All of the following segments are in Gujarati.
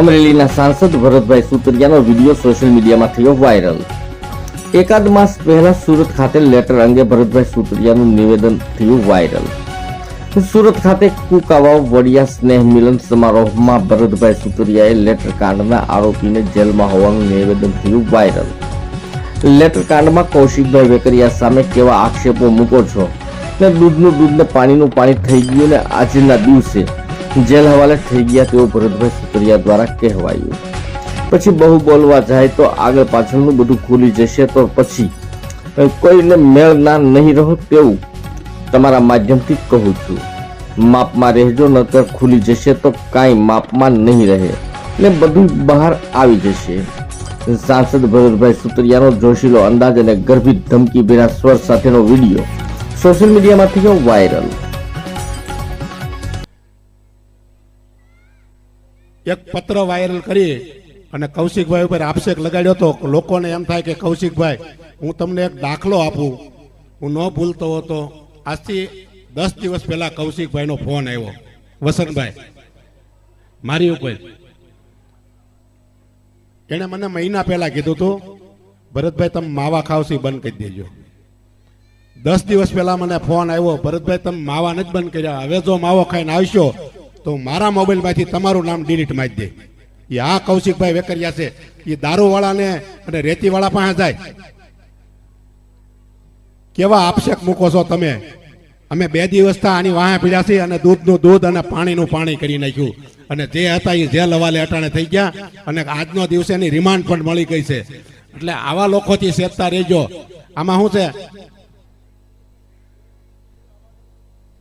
અમરેલીના સાંસદ ભરતભાઈ સુતરિયાનો વીડિયો સોશિયલ મીડિયામાં થયો વાયરલ. એકાદ માસ પહેલા સુરત ખાતે લેટર અંગે ભરતભાઈ સુતરિયાનું નિવેદન થયું વાયરલ. સુરત ખાતે કુકાવાવ વડિયા સ્નેહ મિલન સમારોહમાં ભરતભાઈ સુતરિયાએ લેટર કાંડના આરોપીને જેલમાં હોવાનું નિવેદન થયું વાયરલ. લેટર કાંડમાં કૌશિકભાઈ વેકરિયા સામે કેવા આક્ષેપો મૂકો છો? ને દૂધનું દૂધને પાણીનું પાણી થઈ ગયું ને આજના દિવસે જેલ હવાલે થઈ ગયા તેવું ભરતભાઈ સુતરિયા દ્વારા કહેવાયું. પછી બહુ બોલવા જાય તો આગળ પાછળનું બધું ખુલી જશે તો પછી કોઈને મેળ ના નહીં રહો તેવું તમારા માધ્યમથી કહું છું. માપમાં રહેજો નતર ખુલી જશે તો કાંઈ માપમાં નહીં રહે. ને બધું બહાર આવી જશે. સાંસદ ભરતભાઈ સુતરિયાનો જોશીલો અંદાજ અને ગર્ભિત ધમકી ભેરા સ્વર સાથેનો વીડિયો સોશિયલ મીડિયામાં થયો વાયરલ. એક પત્ર વાયરલ કરી અને કૌશિકભાઈ ઉપર આક્ષેપ લગાડ્યો હતો. લોકોને એમ થાય કે કૌશિકભાઈ, હું તમને એક દાખલો આપું. હું ન ભૂલતો હતો. આજથી દસ દિવસ પહેલા કૌશિકભાઈનો ફોન આવ્યો. વસંતભાઈ, મારી ઉપર. એણે મને મહિના પહેલા કીધું હતું, ભરતભાઈ, તમે માવા ખાવશી, બંધ કરી દેજો. દસ દિવસ પહેલા મને ફોન આવ્યો, ભરતભાઈ, તમે માવા નથી બંધ કર્યા. હવે જો માવો ખાઈને આવશો તો મારા મોબાઈલમાંથી તમારું નામ ડિલીટ મારી દે. એ આ કૌશિકભાઈ વેકરિયા છે. એ દારૂવાળાને અને રેતીવાળા પાસે જાય. કેવા આપશેક મૂકો છો તમે? અમે બે દિવસથી આની વાહે પીડ્યા છીએ અને દૂધનું દૂધ અને પાણીનું પાણી કરી નાખ્યું. અને જે હતા એ જેલ હવાલે અટાણે થઈ ગયા અને આજનો દિવસે એની રિમાન્ડ પણ મળી ગઈ છે. એટલે આવા લોકોથી સેજતા રહેજો. આમાં શું છે?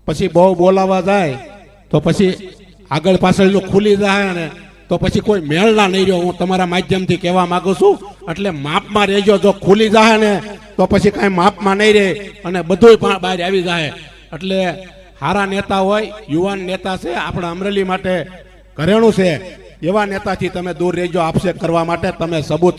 પછી બહુ બોલાવા જાય. તો પછી આગળ પાછળનું ખુલી જાય ને તો પછી કોઈ મેળના નહીં રહ્યો. હું તમારા માધ્યમથી કહેવા માંગુ છું, એટલે માપમાં રહેજો. જો ખુલી જાય ને તો પછી કાંઈ માપમાં નહીં રહે અને બધુંય પણ બહાર આવી જાય. એટલે સારા નેતા હોય, યુવાન નેતા છે, આપણા અમરેલી માટે ઘરેણું છે. એવા નેતાથી તમે દૂર રહેજો. આપશે કરવા માટે તમે સબૂત